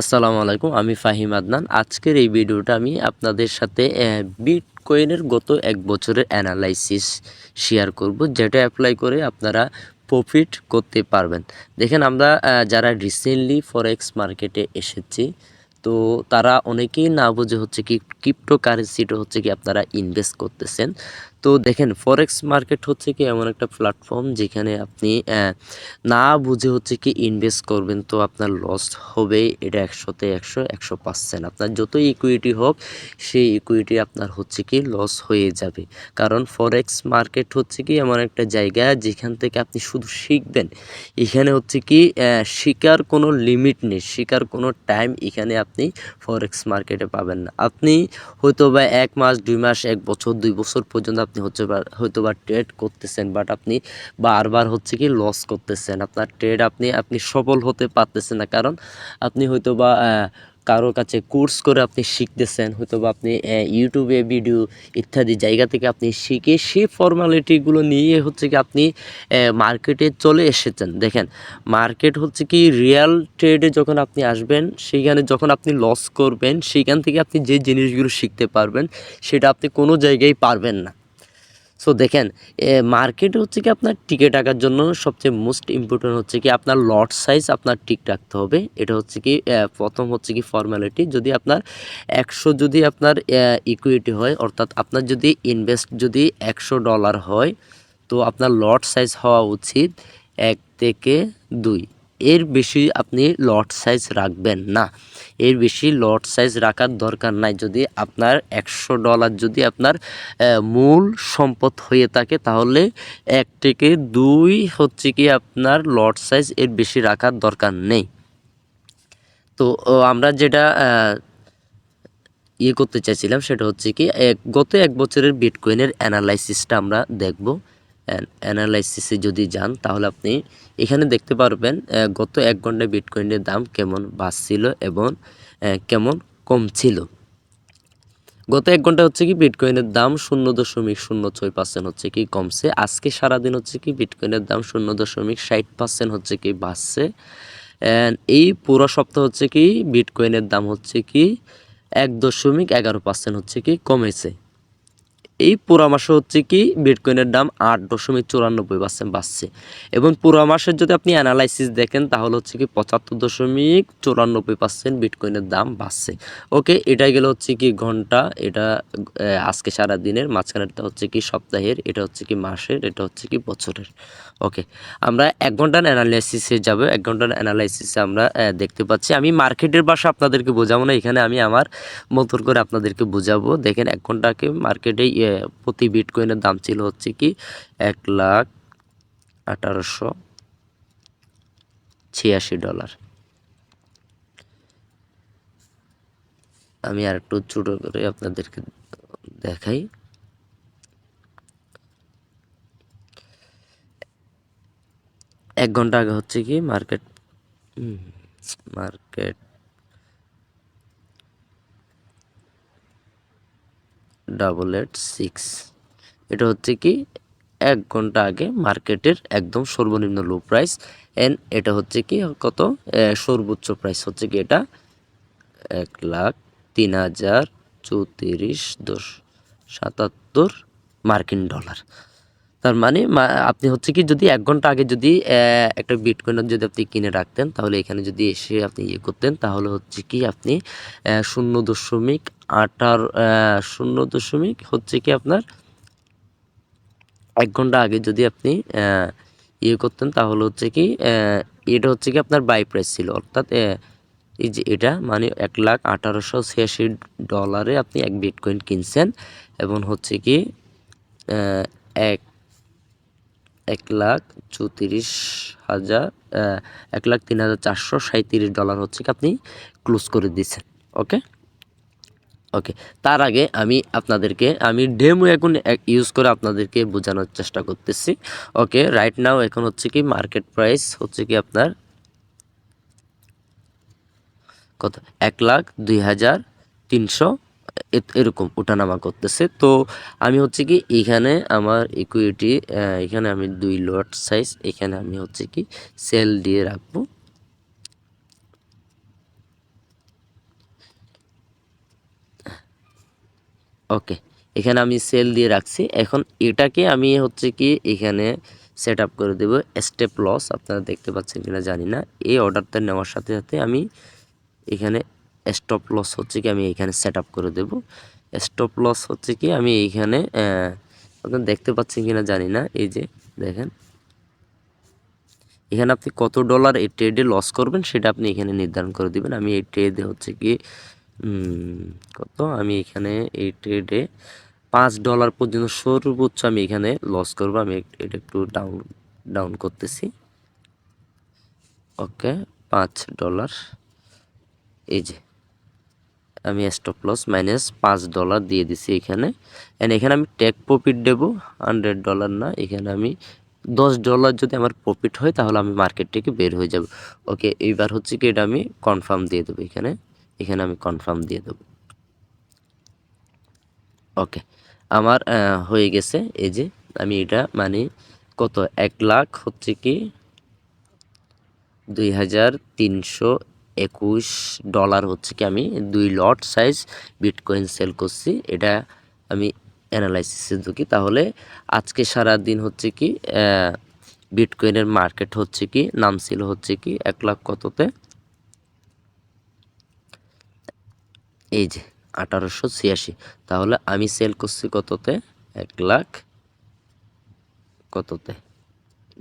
আসসালামু আলাইকুম, আমি ফাহিম আদনান। আজকের এই ভিডিওটা আমি আপনাদের সাথে বিটকয়েনের গত এক বছরের অ্যানালাইসিস শেয়ার করব, যেটা অ্যাপ্লাই করে আপনারা প্রফিট করতে পারবেন। দেখেন আমরা যারা রিসেন্টলি ফরেক্স মার্কেটে এসেছি, তো তারা অনেকেই না বুঝে হচ্ছে কি ক্রিপ্টো কারেন্সিটা হচ্ছে কি আপনারা ইনভেস্ট করতেছেন। তো দেখেন ফরেক্স মার্কেট হচ্ছে কি এমন একটা প্ল্যাটফর্ম যেখানে আপনি না বুঝে হচ্ছে কি ইনভেস্ট করবেন তো আপনার লস হবে এটা একশোতে একশো একশো পার্সেন্ট। আপনার যত ইকুইটি হোক, সেই ইকুইটি আপনার হচ্ছে কি লস হয়ে যাবে। কারণ ফরেক্স মার্কেট হচ্ছে কি এমন একটা জায়গা যেখান থেকে আপনি শুধু শিখবেন। এখানে হচ্ছে কি শিকার কোনো লিমিট নেই। শিকার কোনো টাইম এখানে আপনি ফরেক্স মার্কেটে পাবেন না। আপনি হয়তো বা এক মাস, দুই মাস, এক বছর, দুই বছর পর্যন্ত আপনি হচ্ছে হয়তো বা ট্রেড করতেছেন বাট আপনি বারবার হচ্ছে কি লস করতেছেন। আপনার ট্রেড আপনি আপনি সফল হতে পারতেছেন না। কারণ আপনি হয়তো বা কারও কাছে কোর্স করে আপনি শিখতেছেন হয়তো বা আপনি ইউটিউবে ভিডিও ইত্যাদি জায়গা থেকে আপনি শিখে সেই ফর্মালিটিগুলো নিয়ে হচ্ছে কি আপনি মার্কেটে চলে এসেছেন। দেখেন মার্কেট হচ্ছে কি রিয়েল ট্রেডে যখন আপনি আসবেন, সেইখানে যখন আপনি লস করবেন, সেইখান থেকে আপনি যে জিনিসগুলো শিখতে পারবেন, সেটা আপনি কোনো জায়গায় পারবেন না। সো দেখেন মার্কেট হচ্ছে কি আপনার টিকে টাকার জন্য সবচেয়ে মোস্ট ইম্পর্টেন্ট হচ্ছে কি আপনার লট সাইজ আপনার ঠিক রাখতে হবে। এটা হচ্ছে কি প্রথম হচ্ছে কি ফর্মালিটি যদি আপনার একশো যদি আপনার ইকুইটি হয়, অর্থাৎ আপনার যদি ইনভেস্ট যদি একশো ডলার হয়, তো আপনার লট সাইজ হওয়া উচিত এক থেকে দুই। এর বেশি আপনি লট সাইজ রাখবেন না। এর বেশি লট সাইজ রাখার দরকার নাই। যদি আপনার একশো ডলার যদি আপনার মূল সম্পদ হয়ে থাকে, তাহলে এক থেকে দুই হচ্ছে কি আপনার লট সাইজ এর বেশি রাখার দরকার নেই। তো আমরা যেটা ইয়ে করতে চাইছিলাম সেটা হচ্ছে কি এক- গত এক বছরের বিটকয়েনের অ্যানালাইসিসটা আমরা দেখব। অ্যানালাইসিসে যদি যান, তাহলে আপনি এখানে দেখতে পারবেন গত এক ঘন্টায় বিটকয়েনের দাম কেমন বাড়ছিল এবং কেমন কমছিল। গত এক ঘণ্টা হচ্ছে কি বিটকয়েনের দাম শূন্য দশমিক শূন্য ছয় পার্সেন্ট হচ্ছে কি কমছে। আজকে সারাদিন হচ্ছে কি বিটকয়েনের দাম শূন্য দশমিক ষাট পার্সেন্ট হচ্ছে কি বাড়ছে। এই পুরো সপ্তাহ হচ্ছে কি বিটকয়েনের দাম হচ্ছে কি এক দশমিক এগারো পার্সেন্ট হচ্ছে কি কমেছে। এই পুরো মাসে হচ্ছে কি বিটকয়েনের দাম আট দশমিক চুরানব্বই পার্সেন্ট বাড়ছে। এবং পুরো মাসের যদি আপনি অ্যানালাইসিস দেখেন, তাহলে হচ্ছে কি পঁচাত্তর দশমিক চুরানব্বই পার্সেন্ট বিটকয়েনের দাম বাড়ছে। ওকে এটা গেলে হচ্ছে কি ঘণ্টা, এটা আজকে সারা দিনের মাঝখানেরটা হচ্ছে কি সপ্তাহের, এটা হচ্ছে কি মাসের, এটা হচ্ছে কি বছরের। ওকে, আমরা এক ঘণ্টার অ্যানালাইসিসে যাব, এক ঘণ্টার অ্যানালাইসিসে আমরা দেখতে পাচ্ছি। আমি মার্কেটের ভাষা আপনাদেরকে বোঝাবো না, এখানে আমি আমার মতন করে আপনাদেরকে বোঝাবো। দেখেন, এক ঘন্টাকে মার্কেটে প্রতি বিটকয়েনের দাম ছিল হচ্ছে কি এক লাখ আঠারোশো ছিয়াশি ডলার। আমি আর একটু ছোটো করে আপনাদেরকে দেখাই। এক ঘণ্টা আগে হচ্ছে কি market market double eight six এটা হচ্ছে কি, এক ঘণ্টা আগে মার্কেটের একদম সর্বনিম্ন লো প্রাইস এন্ড এটা হচ্ছে কি কত? সর্বোচ্চ প্রাইস হচ্ছে কি এটা? এক লাখ তিন হাজার চৌত্রিশ দশ সাতাত্তর মার্কিন ডলার। তার মানে আপনি হচ্ছে কি যদি এক ঘণ্টা আগে যদি একটা বিটকয়েন যদি আপনি কিনে রাখতেন তাহলে এখানে যদি এসে আপনি ইয়ে করতেন তাহলে হচ্ছে কি আপনি শূন্য দশমিক আহ, শূন্য দশমিক হচ্ছে কি আপনার এক ঘণ্টা আগে যদি আপনি ইয়ে করতেন তাহলে হচ্ছে কি এটা হচ্ছে কি আপনার বাই প্রাইস ছিল। অর্থাৎ এই যে এটা মানে এক লাখ আঠারোশো ছিয়াশি ডলারে আপনি এক বিটকয়েন কিনছেন এবং হচ্ছে কি এক এক লাখ চৌত্রিশ হাজার এক লাখ তিন হাজার চারশো সাঁত্রিশ ডলার হচ্ছে কি আপনি ক্লোজ করে দিচ্ছেন ওকে? ওকে, তার আগে আমি আপনাদেরকে, আমি ডেমো এখন ইউজ করে আপনাদেরকে বোঝানোর চেষ্টা করতেছি, ওকে? রাইট নাও এখন হচ্ছে কি মার্কেট প্রাইস হচ্ছে কি আপনার কত? এক লাখ দুই হাজার তিনশো এরকম ওঠানামা করতেছে। তো আমি হচ্ছে কি এখানে আমার ইকুইটি এখানে আমি দুই লট সাইজ এখানে আমি হচ্ছে কি সেল দিয়ে রাখব। ওকে এখানে আমি সেল দিয়ে রাখছি। এখন এটাকে আমি হচ্ছে কি এখানে সেট আপ করে দেব। স্টেপ লস আপনারা দেখতে পাচ্ছেন কিনা জানি না। এই অর্ডারটা নেওয়ার সাথে সাথে আমি এখানে স্টপ লস হচ্ছে কি আমি এখানে সেট করে দেবো। স্টপ লস হচ্ছে কি আমি এইখানে আপনারা দেখতে পাচ্ছেন কিনা জানি না, এই যে দেখেন। এখানে আপনি কত ডলার এই ট্রেডে লস করবেন সেটা আপনি এখানে নির্ধারণ করে দিবেন। আমি এই ট্রেডে হচ্ছে কি কত? আমি এখানে এই ট্রেডে পাঁচ ডলার পর্যন্ত সর্বোচ্চ আমি এখানে লস করব। আমি এটা একটু ডাউন ডাউন করতেছি। ওকে পাঁচ ডলার এই যে আমি স্টপ লস মাইনাস পাঁচ ডলার দিয়ে দিছি এখানে। অ্যান্ড এখানে আমি টেক প্রফিট দেবো হান্ড্রেড ডলার না, এখানে আমি দশ ডলার যদি আমার প্রফিট হয়, তাহলে আমি মার্কেট থেকে বের হয়ে যাব। ওকে এইবার হচ্ছে কি এটা আমি কনফার্ম দিয়ে দেবো এখানে। এখানে আমি কনফার্ম দিয়ে দেবো। ওকে আমার হয়ে গেছে। এই যে আমি এটা মানে কত? এক লাখ হচ্ছে কি দুই হাজার তিনশো একুশ ডলার হচ্ছে কি আমি দুই লট সাইজ বিটকয়েন সেল করছি। এটা আমি অ্যানালাইসিসে ঢুকি। তাহলে আজকে সারা দিন হচ্ছে কি বিটকয়েনের মার্কেট হচ্ছে কি, নাম ছিল হচ্ছে কি এক লাখ কততে? এই যে আঠারোশো ছিয়াশি। তাহলে আমি সেল করছি কততে? এক লাখ কততে?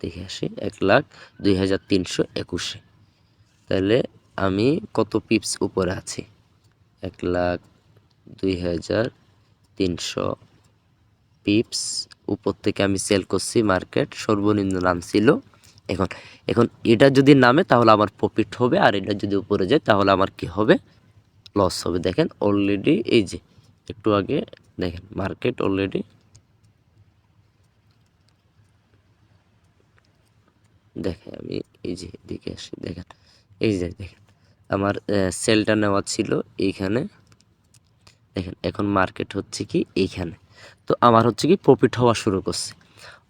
দেখে আসি, এক লাখ দুই হাজার তিনশো একুশে। তাহলে আমি কত পিপস উপরে আছি? এক লাখ দুই হাজার তিনশো পিপস উপর থেকে আমি সেল করছি মার্কেট সর্বনিম্ন নাম ছিল এখন। এখন এটা যদি নামে তাহলে আমার প্রফিট হবে, আর এটা যদি উপরে যায় তাহলে আমার কি হবে? লস হবে। দেখেন অলরেডি এই যে, একটু আগে দেখেন মার্কেট অলরেডি দেখেন আমি এই যে এদিকে আসি, দেখেন। এই যে দেখেন আমার সেলটা নেওয়া ছিল এইখানে। দেখেন, এখন মার্কেট হচ্ছে কি এইখানে। তো আমার হচ্ছে কি প্রফিট হওয়া শুরু করছে।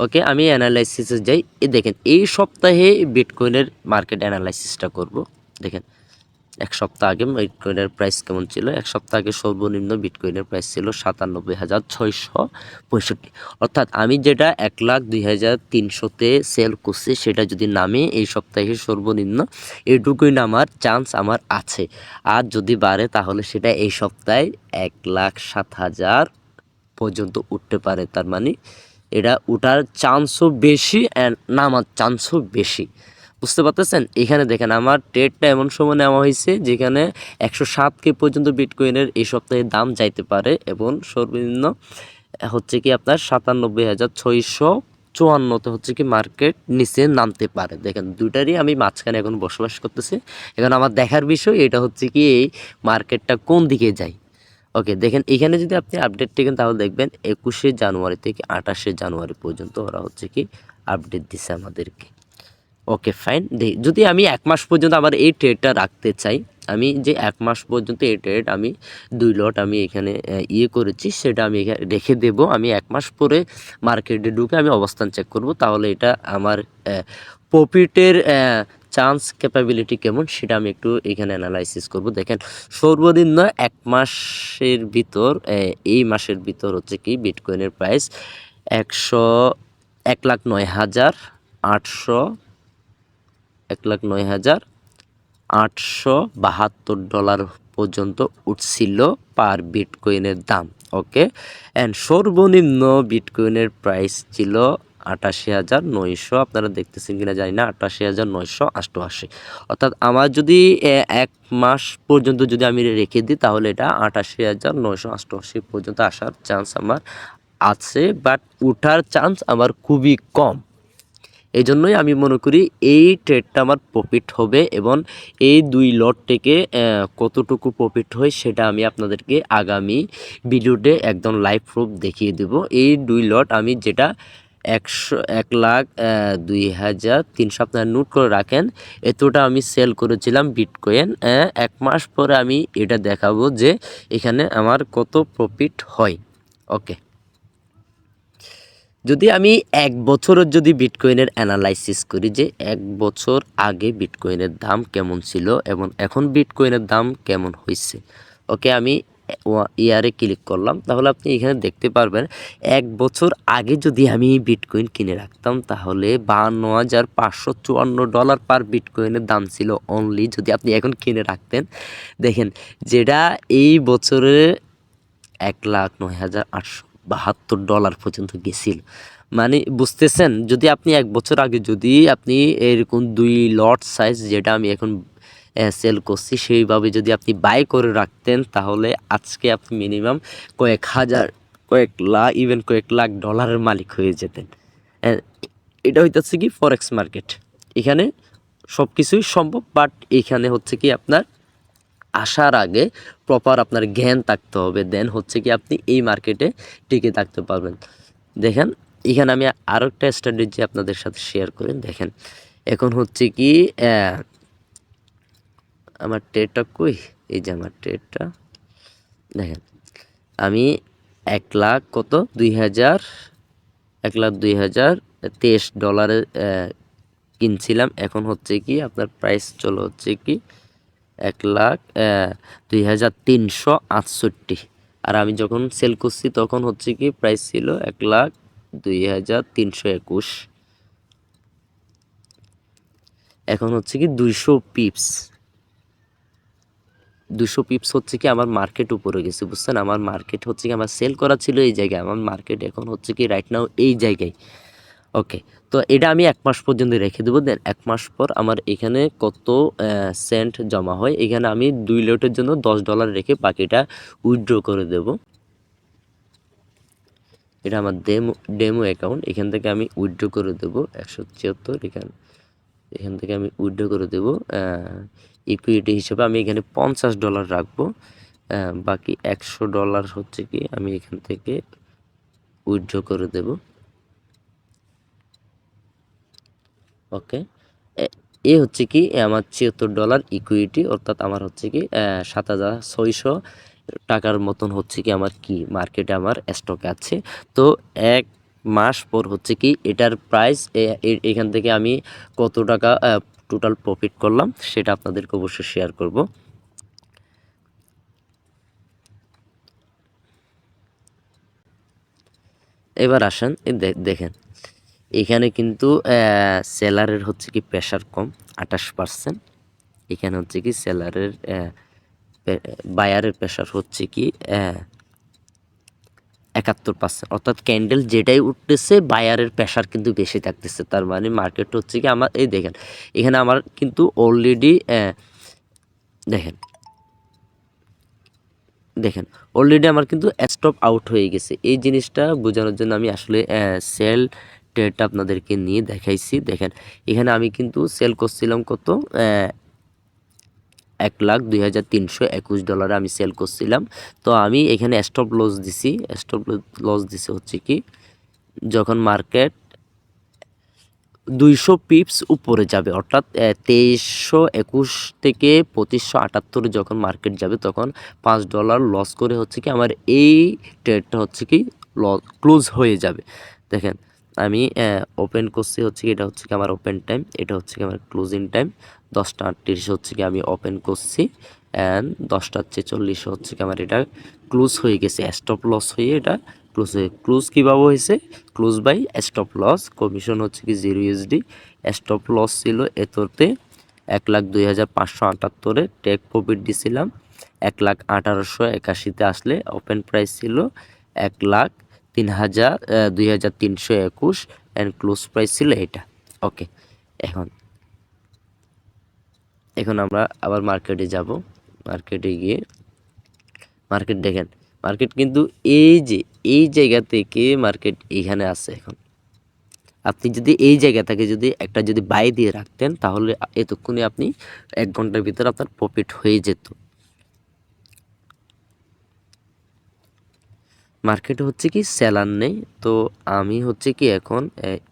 ওকে, আমি অ্যানালাইসিসে যাই। দেখেন, এই সপ্তাহে বিটকয়েনের মার্কেট অ্যানালাইসিসটা করব। দেখেন এক সপ্তাহ আগে বিটকয়েনের প্রাইস কেমন ছিল? এক সপ্তাহ আগে সর্বনিম্ন বিটকয়েনের প্রাইস ছিল সাতানব্বই হাজার ছয়শো পঁয়ষট্টি। অর্থাৎ আমি যেটা এক লাখ দুই হাজার তিনশোতে সেল করছি, সেটা যদি নামে এই সপ্তাহে সর্বনিম্ন, এটুকুই নামার চান্স আমার আছে। আর যদি বাড়ে, তাহলে সেটা এই সপ্তাহে এক লাখ সাত হাজার পর্যন্ত উঠতে পারে। তার মানে এটা উঠার চান্সও বেশি অ্যান্ড নামার চান্সও বেশি। বুঝতে পারতেছেন? এখানে দেখেন, আমার ট্রেডটা এমন সময় নেওয়া হয়েছে যেখানে একশো সাত কে পর্যন্ত বিটকয়েনের এই সপ্তাহে দাম যাইতে পারে এবং সর্বনিম্ন হচ্ছে কি আপনার সাতানব্বই হাজার ছয়শো চুয়ান্নতে হচ্ছে কি মার্কেট নিচে নামতে পারে। দেখেন দুটারই আমি মাঝখানে এখন বসবাস করতেছি। এখন আমার দেখার বিষয় এটা হচ্ছে কি এই মার্কেটটা কোন দিকে যায়? ওকে দেখেন, এখানে যদি আপনি আপডেট দেখেন, তাহলে দেখবেন একুশে জানুয়ারি থেকে আঠাশে জানুয়ারি পর্যন্ত ওরা হচ্ছে কি আপডেট দিছে আমাদেরকে। ওকে ফাইন যদি আমি এক মাস পর্যন্ত আমার এই ট্রেডটা রাখতে চাই, আমি যে এক মাস পর্যন্ত এই ট্রেড আমি দুই লট আমি এখানে ইয়ে করেছি, সেটা আমি রেখে দেব। আমি এক মাস পরে মার্কেটে ঢুকে আমি অবস্থান চেক করব, তাহলে এটা আমার প্রফিটের চান্স ক্যাপাবিলিটি কেমন সেটা আমি একটু এখানে অ্যানালাইসিস করব। দেখেন, সর্বনিম্ন এক মাসের ভিতর এই মাসের ভিতর হচ্ছে কি বিটকয়েনের প্রাইস একশো, এক লাখ নয় হাজার আটশো এক লাখ নয় হাজার আটশো বাহাত্তর ডলার পর্যন্ত উঠছিল পার বিটকয়েনের দাম ওকে অ্যান্ড সর্বনিম্ন বিটকয়েনের প্রাইস ছিল আটাশি হাজার নয়শো, আপনারা দেখতেছেন কিনা জানি না, আটাশি হাজার নয়শো অষ্টআশি অর্থাৎ আমার যদি এক মাস পর্যন্ত যদি আমি রেখে দিই, তাহলে এটা আটাশি হাজার নয়শো অষ্টআশি পর্যন্ত আসার চান্স আমার আছে বাট উঠার চান্স আমার খুবই কম। এই জন্যই আমি মনে করি এই ট্রেডটা আমার প্রফিট হবে এবং এই দুই লট থেকে কতটুকু প্রফিট হয় সেটা আমি আপনাদেরকে আগামী ভিডিওতে একদম লাইভ প্রুফ দেখিয়ে দেব। এই দুই লট আমি যেটা একশো, এক লাখ দুই হাজার তিনশো আপনার নোট করে রাখেন, এতটা আমি সেল করেছিলাম বিটকয়েন এক মাস পরে আমি এটা দেখাবো যে এখানে আমার কত প্রফিট হয়। ওকে যদি আমি এক বছরের যদি বিটকয়েনের অ্যানালাইসিস করি যে এক বছর আগে বিটকয়েনের দাম কেমন ছিল এবং এখন বিটকয়েনের দাম কেমন হয়েছে ওকে আমি ইয়ারে ক্লিক করলাম, তাহলে আপনি এখানে দেখতে পারবেন এক বছর আগে যদি আমি বিটকয়েন কিনে রাখতাম, তাহলে বাহান্ন হাজার পাঁচশো চুয়ান্ন ডলার পার বিটকয়েনের দাম ছিল অনলি যদি আপনি এখন কিনে রাখতেন। দেখেন, যেটা এই বছরে এক লাখ নয় হাজার আটশো বাহাত্তর ডলার পর্যন্ত গেছিল। মানে বুঝতেছেন, যদি আপনি এক বছর আগে যদি আপনি এরকম দুই লট সাইজ যেটা আমি এখন সেল করছি, সেইভাবে যদি আপনি বাই করে রাখতেন, তাহলে আজকে আপনি মিনিমাম কয়েক হাজার, কয়েক লাখ ইভেন কয়েক লাখ ডলারের মালিক হয়ে যেতেন। এটা হইতেছে কি ফরেক্স মার্কেট এখানে সব কিছুই সম্ভব বাট এখানে হচ্ছে কি আপনার আসার আগে প্রপার আপনার জ্ঞান থাকতে হবে। দেন হচ্ছে কি আপনি এই মার্কেটে টিকে থাকতে পারবেন। দেখেন, এখানে আমি আরও একটা স্ট্র্যাটেজি আপনাদের সাথে শেয়ার করেন দেখেন, এখন হচ্ছে কি আমার ট্রেডটা কই? এই যে আমার ট্রেডটা দেখেন, আমি এক লাখ কত? দুই হাজার, এক লাখ দুই হাজার তেইশ ডলারে কিনছিলাম। এখন হচ্ছে কি, আপনার প্রাইস চলো হচ্ছে কি এক লাখ দুই হাজার তিনশো আটষট্টি। আর আমি যখন সেল করছি তখন হচ্ছে কি প্রাইস ছিল এক লাখ দুই হাজার তিনশো একুশ। এখন হচ্ছে কি দুইশো পিপস দুশো পিপস হচ্ছে কি আমার মার্কেট উপরে গেছে, বুঝছেন? আমার মার্কেট হচ্ছে কি আমার সেল করা ছিল এই জায়গায়। আমার মার্কেট এখন হচ্ছে কি রাইট নাও এই জায়গায়। ওকে তো এটা আমি এক মাস পর্যন্ত রেখে দেবো। দেন এক মাস পর আমার এখানে কত সেন্ট জমা হয়, এখানে আমি দুই লোটের জন্য দশ ডলার রেখে বাকিটা উইথড্র করে দেব। এটা আমার ডেমো ডেমো অ্যাকাউন্ট এখান থেকে আমি উইথড্র করে দেবো একশো ছিয়াত্তর, এখান এখান থেকে আমি উইথড্র করে দেব ইকুইটি হিসেবে আমি এখানে পঞ্চাশ ডলার রাখব বাকি একশো ডলার হচ্ছে কি, আমি এখান থেকে উইথড্র করে দেব। ওকে? এ হচ্ছে কি আমার ছিয়াত্তর ডলার ইকুইটি অর্থাৎ আমার হচ্ছে কি সাত হাজার ছয়শো টাকার মতন হচ্ছে কি আমার কি মার্কেটে আমার স্টকে আছে। তো এক মাস পর হচ্ছে কি, এটার প্রাইস এখান থেকে আমি কত টাকা টোটাল প্রফিট করলাম, সেটা আপনাদেরকে অবশ্যই শেয়ার করব। এবার আসেন দেখেন। এখানে কিন্তু সেলারের হচ্ছে কি প্রেশার কম, আঠাশ পার্সেন্ট। এখানে হচ্ছে কি সেলারের বায়ারের প্রেশার হচ্ছে কি একাত্তর পার্সেন্ট। অর্থাৎ ক্যান্ডেল যেটাই উঠতেছে, বায়ারের প্রেশার কিন্তু বেশি থাকতেছে। তার মানে মার্কেট হচ্ছে কি আমার, এই দেখেন, এখানে আমার কিন্তু অলরেডি দেখেন দেখেন অলরেডি আমার কিন্তু স্টপ আউট হয়ে গেছে। এই জিনিসটা বোঝানোর জন্য আমি আসলে সেল ট্রেডটা আপনাদেরকে নিয়ে দেখাইছি। দেখেন, এখানে আমি কিন্তু সেল করছিলাম কত? এক লাখ দুই হাজার তিনশো একুশ ডলারে আমি সেল করছিলাম। তো আমি এখানে স্টপ লস দিছি। স্টপ লস দিছে হচ্ছে কি, যখন মার্কেট দুইশো পিপস উপরে যাবে, অর্থাৎ তেইশশো একুশ থেকে পঁচিশশো আটাত্তরে যখন মার্কেট যাবে, তখন পাঁচ ডলার লস করে হচ্ছে কি, আমার এই ট্রেডটা হচ্ছে কি ল ক্লোজ হয়ে যাবে। দেখেন আমি ওপেন করছি হচ্ছে এটা হচ্ছে কি আমার ওপেন টাইম এটা হচ্ছে কি আমার ক্লোজিং টাইম দশটা আটত্রিশ হচ্ছে কি আমি ওপেন করছি অ্যান্ড দশটা ছেচল্লিশ হচ্ছে কি আমার এটা ক্লোজ হয়ে গেছে স্টপ লস হয়ে এটা ক্লোজ হয়ে ক্লোজ কীভাবে হয়েছে? Close by stop loss commission হচ্ছে কি জিরো ইউএসডি স্টপ লস ছিল এততে এক লাখ দুই হাজার পাঁচশো আটাত্তরে টেক প্রফিট দিছিলাম, এক লাখ আঠারোশো একাশিতে আসলে ওপেন প্রাইস ছিল, এক লাখ তিন হাজার দুই হাজার তিনশো একুশ অ্যান্ড ক্লোজ প্রাইস ছিল এটা। ওকে এখন। এখন আমরা আবার মার্কেটে যাব। মার্কেটে গিয়ে মার্কেট দেখেন মার্কেট কিন্তু এই যে, এই জায়গা থেকে মার্কেট এইখানে আছে এখন। আপনি যদি এই জায়গা থেকে যদি একটা যদি বাই দিয়ে রাখতেন, তাহলে এতক্ষণে আপনি এক ঘণ্টার ভিতরে আপনার প্রফিট হয়ে যেত। মার্কেটে হচ্ছে কি সেলার নেই। তো আমি হচ্ছে কি এখন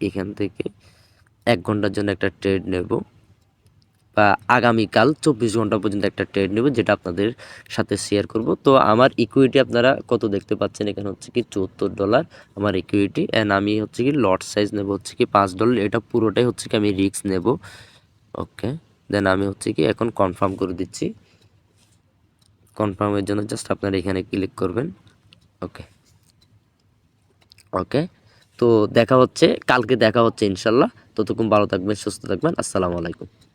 এখান থেকে এক ঘণ্টার জন্য একটা ট্রেড নেব বা আগামীকাল চব্বিশ ঘণ্টা পর্যন্ত একটা ট্রেড নেব যেটা আপনাদের সাথে শেয়ার করব। তো আমার ইকুইটি আপনারা কত দেখতে পাচ্ছেন? এখানে হচ্ছে কি চুয়াত্তর ডলার আমার ইকুইটি অ্যান্ড আমি হচ্ছে কি লট সাইজ নেব হচ্ছে কি পাঁচ ডলার এটা পুরোটাই হচ্ছে কি আমি রিস্ক নেব। ওকে দেন আমি হচ্ছে কি এখন কনফার্ম করে দিচ্ছি। কনফার্মের জন্য জাস্ট আপনারা এখানে ক্লিক করবেন। ওকে। ওকে? তো দেখা হচ্ছে, কালকে দেখা হচ্ছে ইনশাল্লাহ। ততক্ষণ ভালো থাকবেন, সুস্থ থাকবেন। আসসালামু আলাইকুম।